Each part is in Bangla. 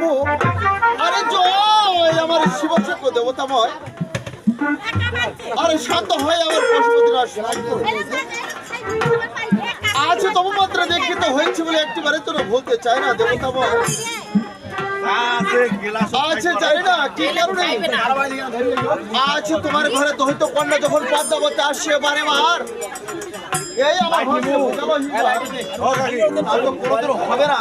শম্ভু আরে জয়, আমার শিব চক্র দেবতাময়। আরে শান্ত হয় আমার পশুপতিরা আজ তবু মাত্র দেখিত হয়েছে বলে একটিবারে তোরা বলতে চায় না দেবতাময়। আছে জানি না, কি কারণে? তোমার ঘরে দহিত কন্যা যখন পদ্মাবতী আসছে, বারে মার। এই আমার তো হবে না।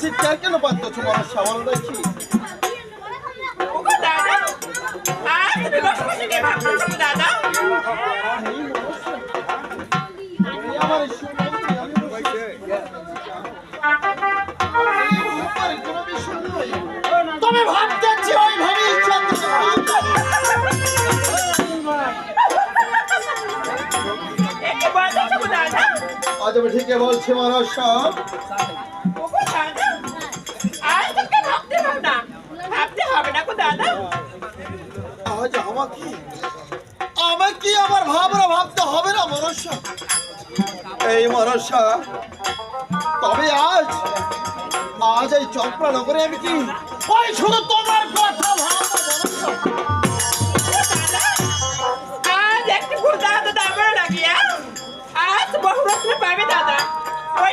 চিৎকার কেন পাচ্ছ? মনুষ্য বলো দেখি নয়। তবে ভাবতেছি ওইভাবে ইচ্ছা আজ আমি ঠিকই বলছি মনুষ্য আমাকে আমার ভাবনা ভাবতে হবে না মনুষ্য এই মনুষ্য তবে আজ আজ এই নগরে আমি কি? ওই শুধু তোমার কথা ভাববো মনুষ্য পাবে দাদা। ওই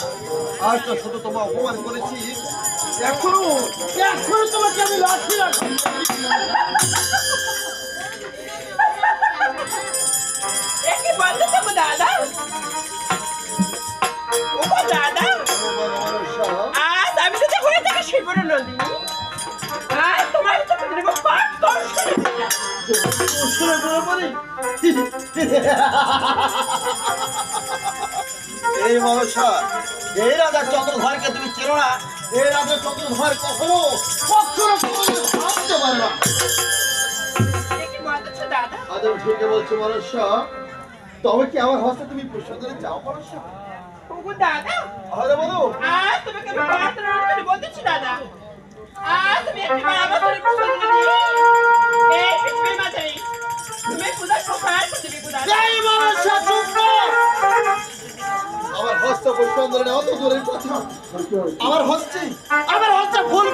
আজ তো শুধু তোমার অপমান করেছি। এখনও এখনও তোমাকে আমি লাঠি রাখি দাদা। দাদা। আজ আমি তো থেকে শিবর নন্দিনী। আজ তোমার তো দেব পাঁচ এই মনসা এই রাজা চন্দ্রধরকে তুমি চেনো না? এই রাজা চন্দ্রধর কখনো কখনো ভাবতে পারে না। আমি ঠিকই বলছি মনসা তবে কি আমার হস্তে তুমি পুষ্প চাও মনসা দাদা। আরে বলো। আজ তোমাকে আমি প্রার্থনা করে বলতেছি দাদা। আজ তুমি একবার আমার করে প্রশ্ন দিলে এই পৃথিবীর মাঝে তুমি পূজা সফল দিবি দাদা এই মনসা চুপ কর! আমার হস্ত পুষ্পন্দরে অত দূরের কথা আমার হস্তে আমার হস্তে ফুল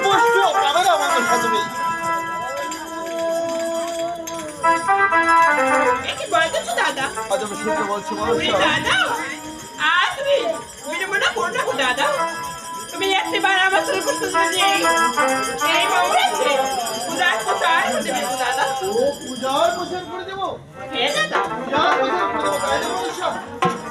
পাবে না মনসা তুমি দাদা? আজ আমি শুনতে বলছি দাদা? আজ তুমি বিড়ম্বনা করো না দাদা। তুমি একবার আমার সাথে প্রশ্ন দিয়ে এই মামলাতে পূজার প্রচার করে দিবি দাদা। ও পূজার প্রচার করে দেবো হে দাদা। পূজার প্রচার করে দেবো তাই না মনসা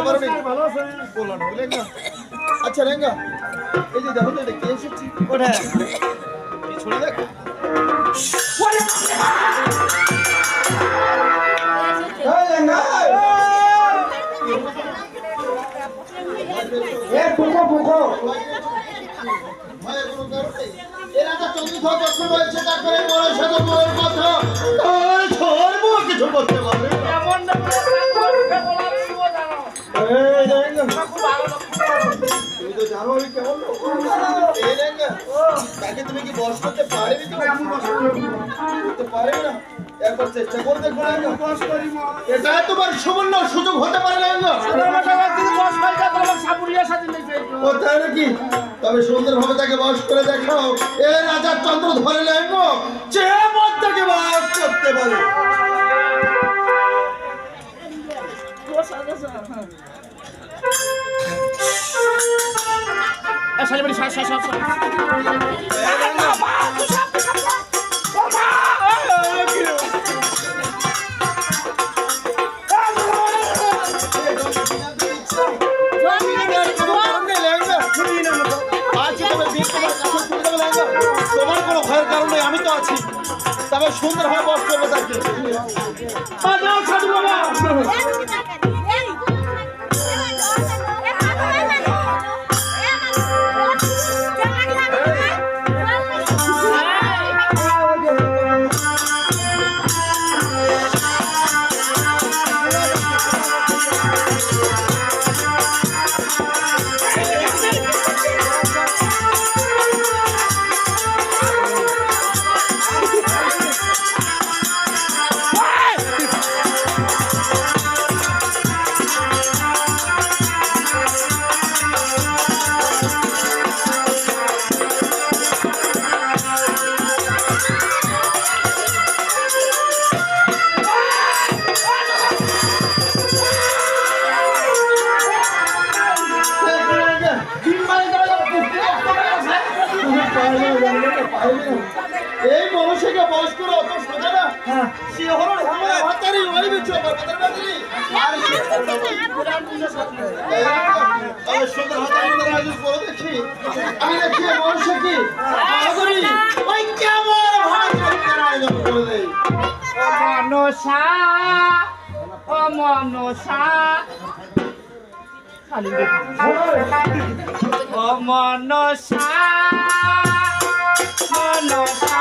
এই বেদম মুখ সামলে কথা বলো আমাকে চিনতে পারো বলো না বুঝলে আচ্ছা রেঙ্গা এই যে দেখো তো এটা কে এসেছে? ওটা। দেখো। তারপরে বড় সাথে বড় কথা। কিছু করতে পারবে জানো আমি কেমন? এই রেঙ্গা তাকে তুমি কি বস করতে পারবি তো? করতে পারবে না? একবার চেষ্টা করে দেখো এটা তোমার সুবর্ণ সুযোগ হতে পারে রেঙ্গা ও তাই নাকি তবে সুন্দরভাবে তাকে বস করে দেখাও। এ রাজা চন্দ্র ধরে লেঙ্গ যে মত তাকে বাস করতে পারে। তোমার কাছে তুলে দেবে লেঙ্গা তোমার কোনো ভয়ের কারণ আমি তো আছি। তবে সুন্দরভাবে বস করব তাকে। আমি দেখি আমি দেখি এই মানুষে কি ওই কেমন আয়োজন করে দেয় মনসা, ও মনসা ও মনসা মনসা।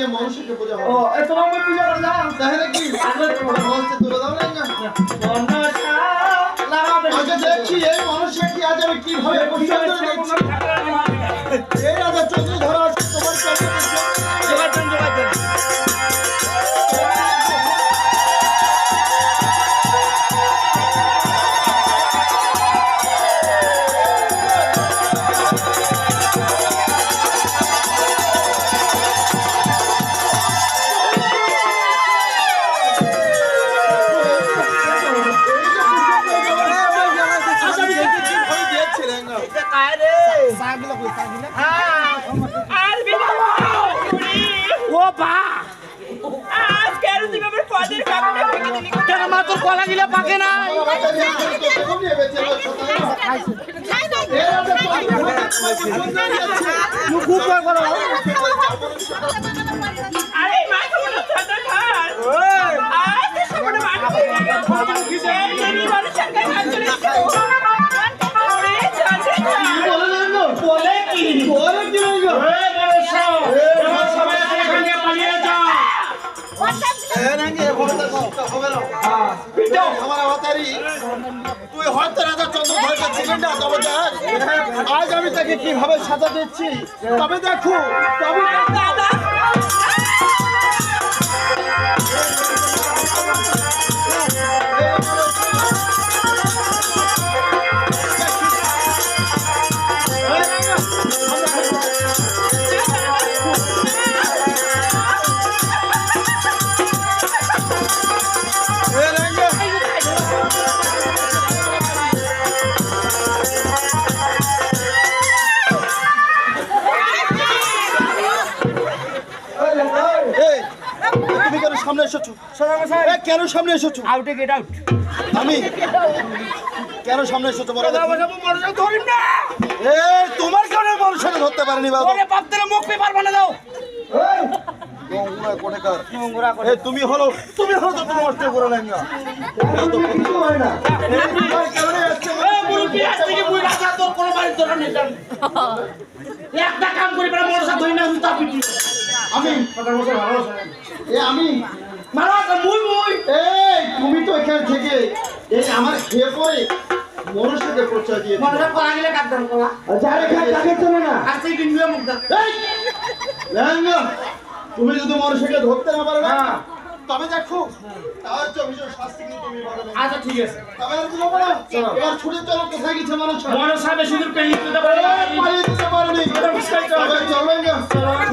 দিয়ে মানুষকে বোঝা ও এ তোমার মধ্যে পূজা করে দাও। তাহলে কি? মনসে তুলে দাও না আগে দেখছি এই মানুষকে কি আজ আমি কীভাবে পূজা করে এই রাজা চন্দ্র ধরা। ও বা আজ কেন মা তোর কলা গিলা পাকে না আরে মা তুই তবে আজ আমি তাকে কীভাবে সাজা দিচ্ছি? তবে দেখো তবে দাদা এ, কেন সামনে এসেছ? আউটে গেট আউট আমি? কেন সামনে এসেছ বলো দেখি? এ তোমার কারণে মানুষের ধরতে পারেনি বাবা? নোংরা কোটেকার করে? এ তুমি হলো তুমি হলো তো তুমি নষ্ট করে নাই না। এত কিছু হয় না। এই তোমার কারণে আজকে একটা কাম করি সাথে আমি? এ আমি? মারা মুই মুই। এই তুমি তো এখান থেকে এই আমার খেয়ে পরে মনুষ্যকে প্রচার দিয়ে মনে করা গেলে কাট করা যার এখানে তাকে চলে না আর সেই দিন মুখ দাও এই লেহেঙ্গা তুমি যদি মনুষ্যকে ধরতে না পারো না হ্যাঁ। তবে দেখো তার চব্বিশ শাস্তি কিন্তু তুমি পাবে আচ্ছা ঠিক আছে। তবে আর এবার ছুটে চলো কোথায় গেছে মানুষ সাহেব সুন্দর পেলি দিতে পারে পালিয়ে দিতে পারেনি। চলো।